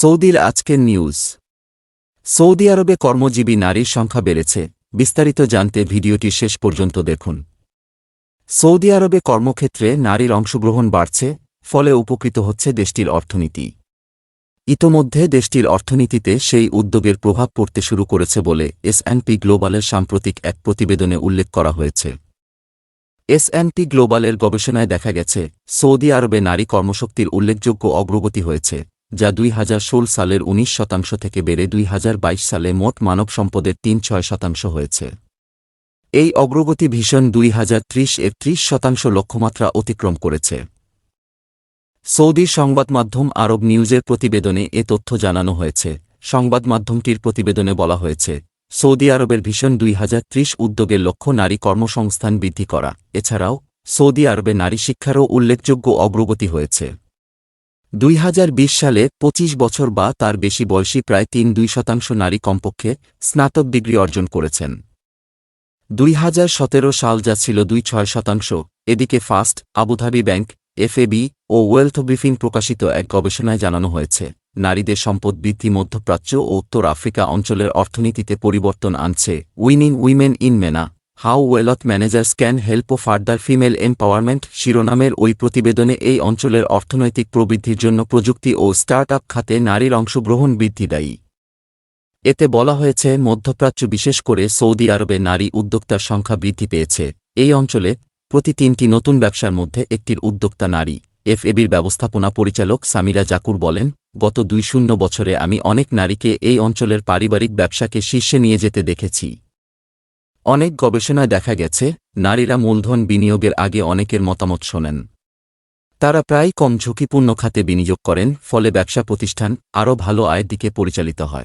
সৌদির আজকের news. Saudi আরবে কর্মজীবী নারীর সংখ্যা বেড়েছে, বিস্তারিত জানতে ভিডিওটি শেষ পর্যন্ত দেখুন। সৌদি আরবে কর্মক্ষেত্রে নারীর অংশগ্রহণ বাড়ছে, ফলে উপকৃত হচ্ছে দেশটির অর্থনীতি। ইতোমধ্যে দেশটির অর্থনীতিতে সেই উদ্যোগের প্রভাব পড়তে শুরু করেছে বলে এসএনপি গ্লোবালের সাম্প্রতিক এক প্রতিবেদনে উল্লেখ করা হয়েছে। এসএনপি গ্লোবালের গবেষণায় দেখা গেছে, সৌদি আরবে নারী কর্মশক্তির উল্লেখযোগ্য অগ্রগতি হয়েছে। যা দুই হাজার ষোল সালের ১৯ শতাংশ থেকে বেড়ে দুই হাজার বাইশ সালে মোট মানব সম্পদের তিন ছয় শতাংশ হয়েছে। এই অগ্রগতি ভীষণ দুই হাজার ত্রিশ এর ত্রিশ শতাংশ লক্ষ্যমাত্রা অতিক্রম করেছে। সৌদি সংবাদমাধ্যম আরব নিউজের প্রতিবেদনে এ তথ্য জানানো হয়েছে। সংবাদমাধ্যমটির প্রতিবেদনে বলা হয়েছে, সৌদি আরবের ভীষণ দুই হাজার ত্রিশ উদ্যোগের লক্ষ্য নারী কর্মসংস্থান বৃদ্ধি করা। এছাড়াও, সৌদি আরবে নারী শিক্ষারও উল্লেখযোগ্য অগ্রগতি হয়েছে। দুই হাজার বিশ সালে ২৫ বছর বা তার বেশি বয়সী প্রায় তিন দুই শতাংশ নারী কমপক্ষে স্নাতক ডিগ্রি অর্জন করেছেন। দুই হাজার সতেরো সাল যা ছিল দুই ছয় শতাংশ, এদিকে first Abu Dhabi bank, FAB ও ওয়েলথ ব্রিফিং প্রকাশিত এক গবেষণায় জানানো হয়েছে, নারীদের সম্পদ বৃদ্ধি মধ্যপ্রাচ্য ও উত্তর আফ্রিকা অঞ্চলের অর্থনীতিতে পরিবর্তন আনছে, winning women in MENA. How wealth managers can help O further female empowerment শিরোনামের ওই প্রতিবেদনে এই অঞ্চলের অর্থনৈতিক প্রবৃদ্ধির জন্য প্রযুক্তি ও স্টার্ট আপ খাতে নারীর অংশগ্রহণ বৃদ্ধি দায়ী। এতে বলা হয়েছে, মধ্যপ্রাচ্য বিশেষ করে সৌদি আরবে নারী উদ্যোক্তার সংখ্যা বৃদ্ধি পেয়েছে। এই অঞ্চলে প্রতি তিনটি নতুন ব্যবসার মধ্যে একটির উদ্যোক্তা নারী। এফএবির ব্যবস্থাপনা পরিচালক সামিরা জাকুর বলেন, গত দুই শূন্য বছরে আমি অনেক নারীকে এই অঞ্চলের পারিবারিক ব্যবসাকে শীর্ষে নিয়ে যেতে দেখেছি। অনেক গবেষণায় দেখা গেছে, নারীরা মূলধন বিনিয়োগের আগে অনেকের মতামত শোনেন। তারা প্রায় কম ঝুঁকিপূর্ণ খাতে বিনিয়োগ করেন, ফলে ব্যবসা প্রতিষ্ঠান আরও ভালো আয়ের দিকে পরিচালিত হয়।